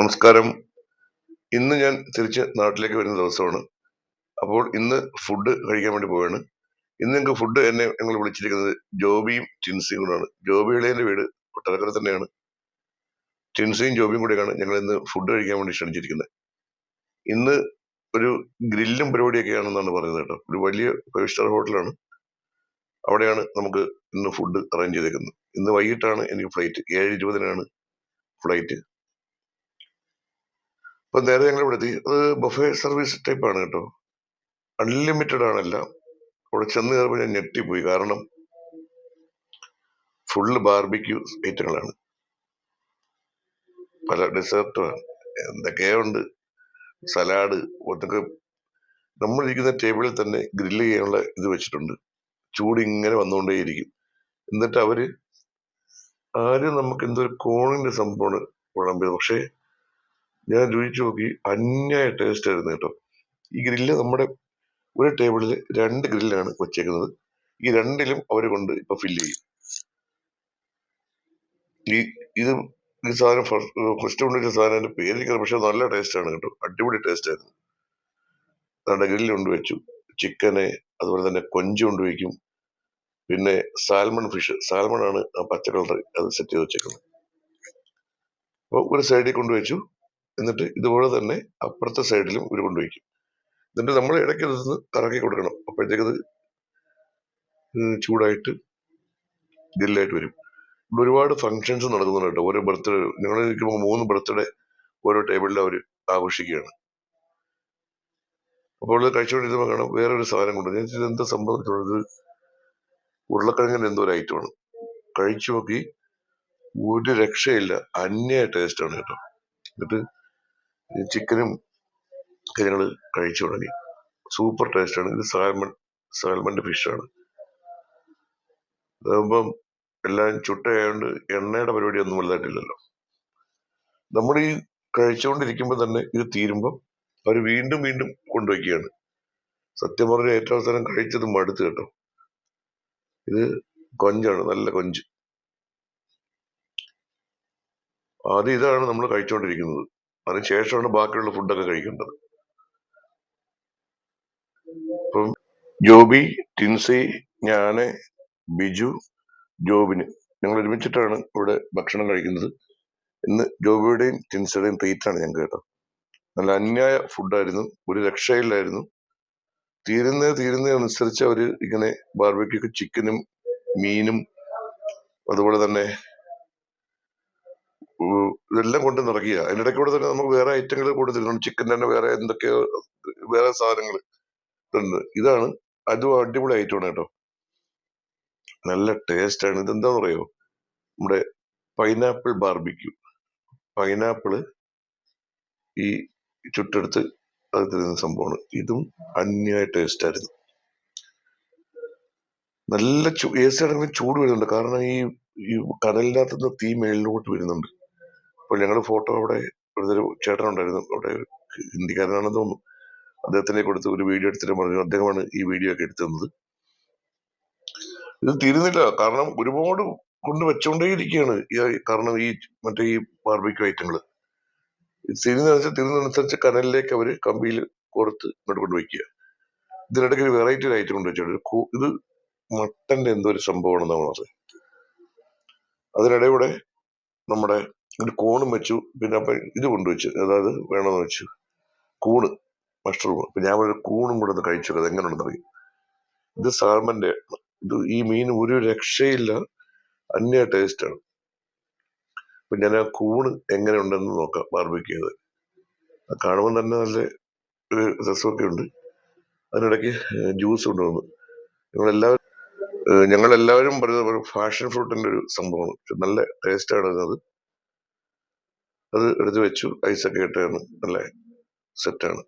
നമസ്കാരം. ഇന്ന് ഞാൻ തിരിച്ച് നാട്ടിലേക്ക് വരുന്ന ദിവസമാണ്. അപ്പോൾ ഇന്ന് ഫുഡ് കഴിക്കാൻ വേണ്ടി പോവാണ് ഇന്ന് ഞങ്ങൾക്ക് ഫുഡ് എന്നെ ഞങ്ങൾ വിളിച്ചിരിക്കുന്നത് ജോബിയും ടിൻസിയും കൂടാണ് ജോബി ഇളയന്റെ വീട് കൊട്ടാരക്കര തന്നെയാണ്. ടിൻസിയും ജോബിയും കൂടെയാണ് ഞങ്ങൾ ഇന്ന് ഫുഡ് കഴിക്കാൻ വേണ്ടി ക്ഷണിച്ചിരിക്കുന്നത്. ഇന്ന് ഒരു ഗ്രില്ലും പരിപാടിയൊക്കെയാണെന്നാണ് പറയുന്നത് കേട്ടോ. ഒരു വലിയ ഫൈവ് സ്റ്റാർ ഹോട്ടലാണ്. അവിടെയാണ് നമുക്ക് ഇന്ന് ഫുഡ് അറേഞ്ച് ചെയ്തേക്കുന്നത്. ഇന്ന് വൈകിട്ടാണ് എനിക്ക് ഫ്ലൈറ്റ് ഏഴ് ഇരുപതിനാണ് ഫ്ലൈറ്റ് അപ്പൊ നേരെ ഞങ്ങൾ ഇവിടെ എത്തി. അത് ബഫേ സർവീസ് ടൈപ്പ് ആണ് കേട്ടോ. അൺലിമിറ്റഡ് ആണല്ല. അവിടെ ചെന്ന് കയറുമ്പോൾ ഞാൻ ഞെട്ടിപ്പോയി. കാരണം ഫുള്ള് ബാർബിക്യൂ ഐറ്റങ്ങളാണ് പല ഡെസേർട്ടുമാണ് എന്തൊക്കെയുണ്ട്? സലാഡ് ഒക്കെ നമ്മളിരിക്കുന്ന ടേബിളിൽ തന്നെ ഗ്രില്ല് ചെയ്യാനുള്ള ഇത് വെച്ചിട്ടുണ്ട്. ചൂട് ഇങ്ങനെ വന്നുകൊണ്ടേയിരിക്കും. എന്നിട്ട് അവർ ആരും നമുക്ക് എന്തൊരു കോണിന്റെ സംഭവമാണ് വിളമ്പിയത്. പക്ഷേ ഞാൻ രുചിച്ചു നോക്കി അന്യായ ടേസ്റ്റ് ആയിരുന്നു കേട്ടോ. ഈ ഗ്രില്ല് നമ്മുടെ ഒരു ടേബിളിൽ രണ്ട് ഗ്രില്ലാണ് വെച്ചേക്കുന്നത്. ഈ രണ്ടിലും അവർ കൊണ്ട് ഇപ്പൊ ഫില്ല് ചെയ്യും. ഈ ഇത് ഈ സാധനം ഫസ്റ്റ് കൊണ്ടുവച്ച സാധനം എന്റെ പേരിരിക്കുന്നത് പക്ഷെ നല്ല ടേസ്റ്റ് ആണ് കേട്ടോ. അടിപൊളി ടേസ്റ്റ് ആയിരുന്നു. നമ്മുടെ ഗ്രില്ല് കൊണ്ട് വെച്ചു. ചിക്കന് അതുപോലെ തന്നെ കൊഞ്ച് കൊണ്ട് വയ്ക്കും പിന്നെ സാൽമൺ ഫിഷ് സാൽമൺ ആണ് ആ പച്ച കളർ അത് സെറ്റ് ചെയ്ത് വെച്ചേക്കുന്നത്. അപ്പോൾ ഒരു സൈഡിൽ കൊണ്ടുവച്ചു എന്നിട്ട് ഇതുപോലെ തന്നെ അപ്പുറത്തെ സൈഡിലും ഒരു കൊണ്ടുവയ്ക്കും എന്നിട്ട് നമ്മൾ ഇടയ്ക്ക് നിന്ന് കറക്കി കൊടുക്കണം. അപ്പോഴത്തേക്കത് ചൂടായിട്ട് ഗ്രില്ലായിട്ട് വരും. ഇവിടെ ഒരുപാട് ഫങ്ഷൻസ് നടക്കുന്നുണ്ട് കേട്ടോ. ഓരോ ബർത്ത്ഡേ നിങ്ങൾ ഇരിക്കുമ്പോൾ മൂന്ന് ബർത്ത്ഡേ ഓരോ ടേബിളിൽ അവർ ആഘോഷിക്കുകയാണ്. അപ്പോൾ കഴിച്ചുകൊണ്ടിരുന്നപ്പോൾ കാണാം ഒരു സാധനം കൊണ്ട്. ഞാൻ ഇത് എന്താ സംഭവിച്ചുള്ളത് ഉരുളക്കിഴങ്ങിന്റെ എന്തോ ഒരു ഐറ്റമാണ് കഴിച്ചു നോക്കി ഒരു രക്ഷയില്ല. അന്യായ ടേസ്റ്റ് ആണ് കേട്ടോ. എന്നിട്ട് ചിക്കനും ഞങ്ങൾ കഴിച്ചു തുടങ്ങി. സൂപ്പർ ടേസ്റ്റാണ് ഇത് സാൽമൺ സാൽമന്റെ ഫിഷാണ് അതാകുമ്പം എല്ലാം ചുട്ടയായോണ്ട് എണ്ണയുടെ പരിപാടി ഒന്നും വലുതായിട്ടില്ലല്ലോ. നമ്മൾ ഈ കഴിച്ചുകൊണ്ടിരിക്കുമ്പോൾ തന്നെ ഇത് തീരുമ്പം അവർ വീണ്ടും വീണ്ടും കൊണ്ടുവയ്ക്കുകയാണ്. സത്യം പറഞ്ഞ ഏറ്റവും അവസാനം കഴിച്ചത് മടുത്ത് കേട്ടോ. ഇത് കൊഞ്ചാണ് നല്ല കൊഞ്ച്. ആദ്യം ഇതാണ് നമ്മൾ കഴിച്ചുകൊണ്ടിരിക്കുന്നത് അതിന് ശേഷമാണ് ബാക്കിയുള്ള ഫുഡൊക്കെ കഴിക്കേണ്ടത്. ഇപ്പം ജോബി ടിൻസി ഞാൻ ബിജു ജോബിന് ഞങ്ങൾ ഒരുമിച്ചിട്ടാണ് ഇവിടെ ഭക്ഷണം കഴിക്കുന്നത്. ഇന്ന് ജോബിയുടെയും ടിൻസിയുടെയും തീറ്റാണ് ഞങ്ങൾക്ക് കേട്ടോ നല്ല അന്യായ ഫുഡായിരുന്നു ഒരു രക്ഷയില്ലായിരുന്നു. തീരുന്ന തീരുന്നതനുസരിച്ച് അവർ ഇങ്ങനെ ബാർബിക്യൂക്ക് ചിക്കനും മീനും അതുപോലെ തന്നെ ഇതെല്ലാം കൊണ്ട് നിറക്കുക അതിനിടയ്ക്ക് കൂടെ തന്നെ നമുക്ക് വേറെ ഐറ്റങ്ങൾ കൊടുത്തിരുന്നു ചിക്കൻ തന്നെ വേറെ എന്തൊക്കെയോ വേറെ സാധനങ്ങൾ ഉണ്ട് ഇതാണ് അതും അടിപൊളി ഐറ്റമാണ് കേട്ടോ. നല്ല ടേസ്റ്റ് ആണ്. ഇതെന്താന്ന് പറയോ നമ്മുടെ പൈനാപ്പിൾ ബാർബിക്യൂ പൈനാപ്പിൾ ഈ ചുട്ടെടുത്ത് അത് തരുന്ന സംഭവമാണ്. ഇതും അന്യായ ടേസ്റ്റ് ആയിരുന്നു. നല്ല എ സി ആണെങ്കിലും ചൂട് വരുന്നുണ്ട്. കാരണം ഈ ഈ കടലിനകത്തുനിന്ന് തീ മേളിലോട്ട് വരുന്നുണ്ട്. അപ്പോൾ ഞങ്ങൾ ഫോട്ടോ അവിടെ ഒരു ചേട്ടനുണ്ടായിരുന്നു അവിടെ ഹിന്ദിക്കാരനാണെന്ന് തോന്നുന്നു. അദ്ദേഹത്തിനെ കൊടുത്ത് ഒരു വീഡിയോ എടുത്തിട്ട് പറഞ്ഞു അദ്ദേഹമാണ് ഈ വീഡിയോ ഒക്കെ എടുത്തു ഇത് തീരുന്നില്ല. കാരണം ഒരുപാട് കൊണ്ട് വെച്ചുകൊണ്ടേയിരിക്കുകയാണ് കാരണം ഈ മറ്റേ ഈ ബാർബിക്യൂ ഐറ്റങ്ങൾ തിരുന്നനുസരിച്ച് തിരുന്നനുസരിച്ച് കനലിലേക്ക് അവർ കമ്പിയിൽ കൊടുത്ത് ഇങ്ങോട്ട് കൊണ്ട് വയ്ക്കുക ഇതിനിടയ്ക്ക് ഒരു വെറൈറ്റി ഒരു ഐറ്റം കൊണ്ട് വെച്ചിട്ടുണ്ട്. ഇത് മട്ടന്റെ എന്തോ ഒരു സംഭവമാണെന്ന് നമ്മൾ അറിയാം അതിനിടെ നമ്മുടെ ഒരു കോണും വെച്ചു. പിന്നെ അപ്പൊ ഇത് കൊണ്ടുവച്ചു അതായത് വേണമെന്ന് വെച്ചു കൂണ് മഷ്റൂം. അപ്പൊ ഞാൻ ഒരു കൂണും കൂടെ ഒന്ന് കഴിച്ചു അത് എങ്ങനെയുണ്ടെന്ന് അറിയും. ഇത് സാൽമന്റെ ഇത് ഈ മീൻ ഒരു രക്ഷയില്ല അന്യ ടേസ്റ്റ് ആണ്. അപ്പൊ ഞാൻ ആ കൂണ് എങ്ങനെയുണ്ടെന്ന് നോക്കാം ബാർബിക്ക് അത് കാണുമ്പോൾ തന്നെ നല്ല ഒരു രസമൊക്കെ ഉണ്ട്. അതിനിടയ്ക്ക് ജ്യൂസ് കൊണ്ടുവന്നു. ഞങ്ങളെല്ലാവരും ഞങ്ങളെല്ലാവരും പറയുന്നത് ഫാഷൻ ഫ്രൂട്ടിന്റെ ഒരു സംഭവമാണ്. നല്ല ടേസ്റ്റ് ആണ് അത്. അത് എടുത്തു വെച്ചു. ഐസൊക്കെ ഇട്ടാണ് നല്ല സെറ്റാണ്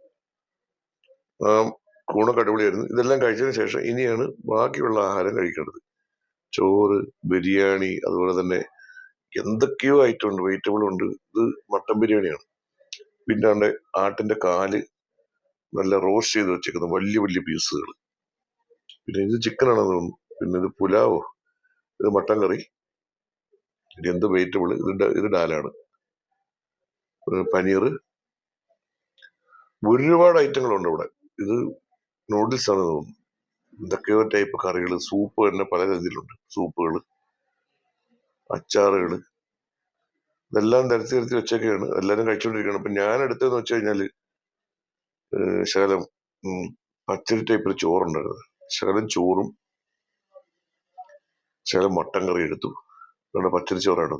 കൂണൊക്കെ അടിപൊളിയായിരുന്നു. ഇതെല്ലാം കഴിച്ചതിന് ശേഷം ഇനിയാണ് ബാക്കിയുള്ള ആഹാരം കഴിക്കേണ്ടത്. ചോറ് ബിരിയാണി അതുപോലെ തന്നെ എന്തൊക്കെയോ ഐറ്റം ഉണ്ട്. വെജിറ്റബിൾ ഉണ്ട്. ഇത് മട്ടൻ ബിരിയാണിയാണ്. പിന്നെ അവിടെ ആട്ടിന്റെ കാൽ നല്ല റോസ്റ്റ് ചെയ്ത് വെച്ചേക്കുന്ന. വലിയ വലിയ പീസുകൾ പിന്നെ ഇത് ചിക്കൻ ആണെന്ന് തോന്നുന്നു. പിന്നെ ഇത് പുലാവോ? ഇത് മട്ടൻ കറി? ഇത് എന്ത് വെജിറ്റബിൾ ഇത് ഇത് ഡാലാണ് പനീർ ഒരുപാട് ഐറ്റങ്ങളുണ്ട് ഇവിടെ. ഇത് നൂഡിൽസ് ആണ് തോന്നുന്നു. എന്തൊക്കെയോ ടൈപ്പ് കറികൾ സൂപ്പ് തന്നെ പല രീതിയിലുണ്ട്. സൂപ്പുകൾ അച്ചാറുകൾ ഇതെല്ലാം നിരത്തി നിരത്തി വെച്ചൊക്കെയാണ്. എല്ലാവരും കഴിച്ചുകൊണ്ടിരിക്കുകയാണ് അപ്പം ഞാൻ എടുത്തതെന്ന് വെച്ച് കഴിഞ്ഞാൽ ശകലം പച്ചരി ടൈപ്പിൽ ചോറുണ്ടായിരുന്നു. ശകലം ചോറും ശകലം മട്ടൻ കറി എടുത്തു. അതുകൊണ്ട് പച്ചരി ചോറാണ്.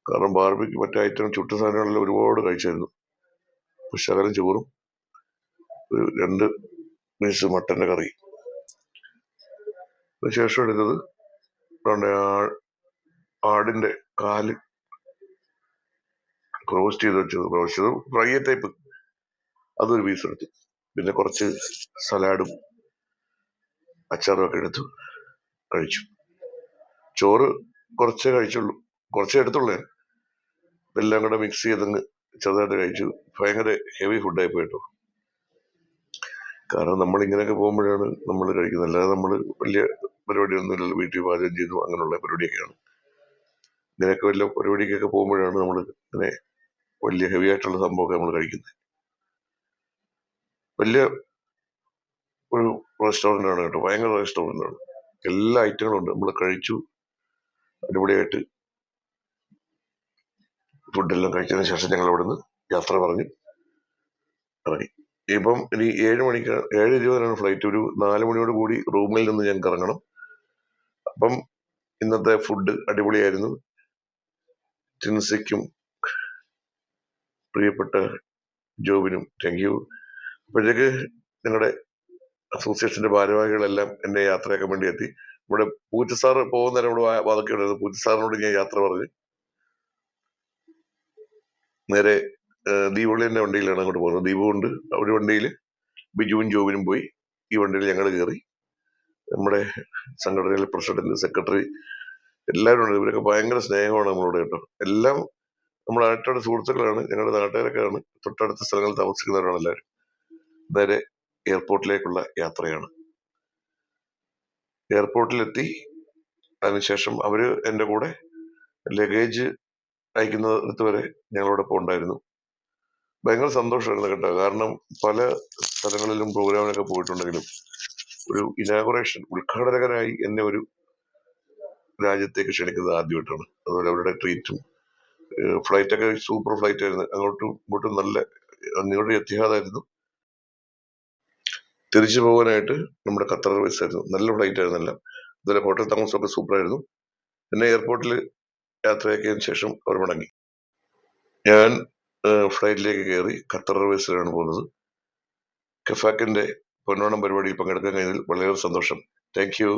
കാരണം ബാർബിക്ക് മറ്റേ ഐറ്റം ചുട്ട സാധനങ്ങളെല്ലാം ഒരുപാട് കഴിച്ചായിരുന്നു. ശകലം ചോറും ഒരു രണ്ട് പീസ് മട്ടന്റെ കറി. ശേഷം എടുത്തത് നമ്മുടെ ആ- ആടിന്റെ കാൽ റോസ്റ്റ് ചെയ്ത് വെച്ചത്. റോസ്റ്റ് ചെയ്ത് ഫ്രൈ ടൈപ്പ് അതൊരു പീസ് എടുത്തു. പിന്നെ കുറച്ച് സലാഡും അച്ചാറും ഒക്കെ എടുത്തു കഴിച്ചു. ചോറ് കുറച്ചേ കഴിച്ചുള്ളൂ. കുറച്ചേ എടുത്തുള്ളൂ ഇതെല്ലാം കൂടെ മിക്സ് ചെയ്തങ്ങ് ചെറുതായിട്ട് കഴിച്ചു. ഭയങ്കര ഹെവി ഫുഡായി പോയിട്ടോ. കാരണം നമ്മൾ ഇങ്ങനെയൊക്കെ പോകുമ്പോഴാണ് നമ്മൾ കഴിക്കുന്നത്. അല്ലാതെ നമ്മൾ വലിയ പരിപാടിയൊന്നും ഇല്ലല്ലോ വീട്ടിൽ പാചകം ചെയ്തു അങ്ങനെയുള്ള പരിപാടിയൊക്കെയാണ്. ഇങ്ങനെയൊക്കെ വലിയ പരിപാടിക്കൊക്കെ പോകുമ്പോഴാണ് നമ്മൾ ഇങ്ങനെ വലിയ ഹെവി ആയിട്ടുള്ള സംഭവമൊക്കെ നമ്മൾ കഴിക്കുന്നത്. വലിയ ഒരു റെസ്റ്റോറന്റ് ആണ് കേട്ടോ. ഭയങ്കര റെസ്റ്റോറന്റ് ആണ്. എല്ലാ ഐറ്റങ്ങളും ഉണ്ട്. നമ്മൾ കഴിച്ചു. അടിപൊളിയായിട്ട് ഫുഡെല്ലാം കഴിച്ചതിന് ശേഷം ഞങ്ങൾ അവിടെ നിന്ന് യാത്ര പറഞ്ഞു ഇറങ്ങി. ഇപ്പം ഇനി ഏഴ് മണിക്ക് ഏഴ് ഇരുപതിനാണ് ഫ്ലൈറ്റ് ഒരു നാല് മണിയോട് കൂടി റൂമിൽ നിന്ന് ഞങ്ങൾക്ക് ഇറങ്ങണം. അപ്പം ഇന്നത്തെ ഫുഡ് അടിപൊളിയായിരുന്നു. ചിൻസയ്ക്കും പ്രിയപ്പെട്ട ജോബിനും താങ്ക് യു അപ്പോഴത്തേക്ക് ഞങ്ങളുടെ അസോസിയേഷന്റെ ഭാരവാഹികളെല്ലാം എന്നെ യാത്രയാക്കാൻ വേണ്ടി എത്തി. ഇവിടെ പൂച്ചസാർ പോകുന്ന നേരം ഇവിടെ വാതൊക്കെ ഉണ്ടായിരുന്നു പൂച്ചസാറിനോട് ഞാൻ യാത്ര പറഞ്ഞ് നേരെ ഏഹ്, ദീപുള്ളിന്റെ വണ്ടിയിലാണ് അങ്ങോട്ട് പോകുന്നത്. ദീപു ഉണ്ട് ഒരു വണ്ടിയിൽ ബിജുവും ജോബിനും പോയി ഈ വണ്ടിയിൽ ഞങ്ങൾ കയറി. നമ്മുടെ സംഘടനയിലെ പ്രസിഡന്റ് സെക്രട്ടറി എല്ലാവരും ഉണ്ട്. ഇവരൊക്കെ ഭയങ്കര സ്നേഹമാണ് നമ്മളോട് കേട്ടോ. എല്ലാം നമ്മുടെ നാട്ടുകാരുടെ സുഹൃത്തുക്കളാണ് ഞങ്ങളുടെ നാട്ടുകാരൊക്കെയാണ്. തൊട്ടടുത്ത സ്ഥലങ്ങളിൽ താമസിക്കുന്നവരാണ് എല്ലാവരും. നേരെ എയർപോർട്ടിലേക്കുള്ള യാത്രയാണ്. എയർപോർട്ടിലെത്തി. അതിനുശേഷം അവർ എന്റെ കൂടെ ലഗേജ് അയക്കുന്നിടത്ത് വരെ ഞങ്ങളോടൊപ്പം ഉണ്ടായിരുന്നു. ഭയങ്കര സന്തോഷമായിരുന്നു കേട്ടോ. കാരണം പല സ്ഥലങ്ങളിലും പ്രോഗ്രാമിനൊക്കെ പോയിട്ടുണ്ടെങ്കിലും ഒരു ഇനാഗുറേഷൻ ഉദ്ഘാടകനായി എന്നെ ഒരു രാജ്യത്തേക്ക് ക്ഷണിക്കുന്നത് ആദ്യമായിട്ടാണ്. അതുപോലെ അവരുടെ ട്രീറ്റും ഫ്ലൈറ്റൊക്കെ സൂപ്പർ ഫ്ലൈറ്റ് ആയിരുന്നു. അങ്ങോട്ടും ഇങ്ങോട്ടും നല്ല നിങ്ങളുടെ എത്തിഹാദായിരുന്നു തിരിച്ചു പോകാനായിട്ട് നമ്മുടെ ഖത്തർ എയർവേസ് ആയിരുന്നു. നല്ല ഫ്ലൈറ്റ് ആയിരുന്നു എല്ലാം. അതുപോലെ ഹോട്ടൽ താമസമൊക്കെ സൂപ്പർ ആയിരുന്നു. പിന്നെ എയർപോർട്ടിൽ യാത്രയാക്കിയതിനു ശേഷം അവർ മടങ്ങി. ഞാൻ ഫ്ലൈറ്റിലേക്ക് കയറി ഖത്തർ എയർവേസിലാണ് പോകുന്നത്. കഫാക്കിന്റെ പൊന്നോണം പരിപാടിയിൽ പങ്കെടുക്കാൻ കഴിഞ്ഞതിൽ വളരെയേറെ സന്തോഷം. Thank you.